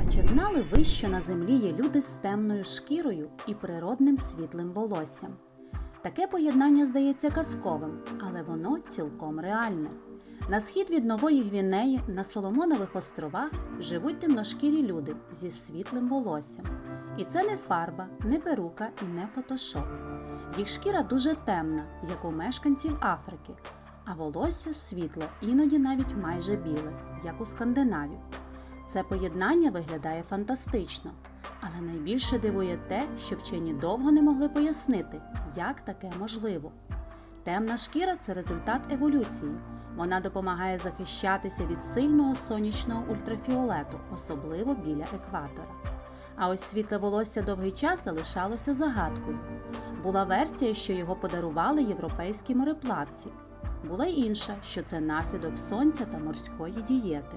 А чи знали ви, що на землі є люди з темною шкірою і природним світлим волоссям? Таке поєднання здається казковим, але воно цілком реальне. На схід від Нової Гвінеї на Соломонових островах живуть темношкірі люди зі світлим волоссям. І це не фарба, не перука і не фотошоп. Їх шкіра дуже темна, як у мешканців Африки, а волосся світле, іноді навіть майже біле, як у скандинавів. Це поєднання виглядає фантастично, але найбільше дивує те, що вчені довго не могли пояснити, як таке можливо. Темна шкіра це результат еволюції. Вона допомагає захищатися від сильного сонячного ультрафіолету, особливо біля екватора. А ось світле волосся довгий час залишалося загадкою. Була версія, що його подарували європейські мореплавці. Була інша, що це наслідок сонця та морської дієти.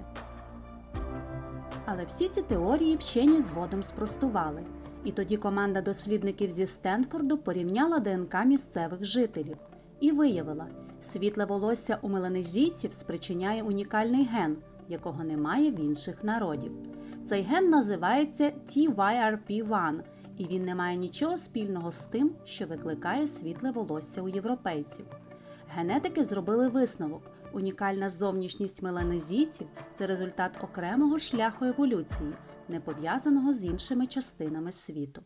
Але всі ці теорії вчені згодом спростували. І тоді команда дослідників зі Стенфорду порівняла ДНК місцевих жителів і виявила, світле волосся у меланезійців спричиняє унікальний ген, якого немає в інших народів. Цей ген називається TYRP1, і він не має нічого спільного з тим, що викликає світле волосся у європейців. Генетики зробили висновок: унікальна зовнішність меланезійців це результат окремого шляху еволюції, не пов'язаного з іншими частинами світу.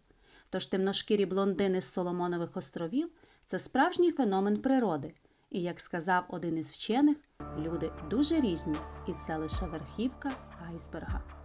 Тож темношкірі блондини з Соломонових островів це справжній феномен природи. І як сказав один із вчених, люди дуже різні, і це лише верхівка айсберга.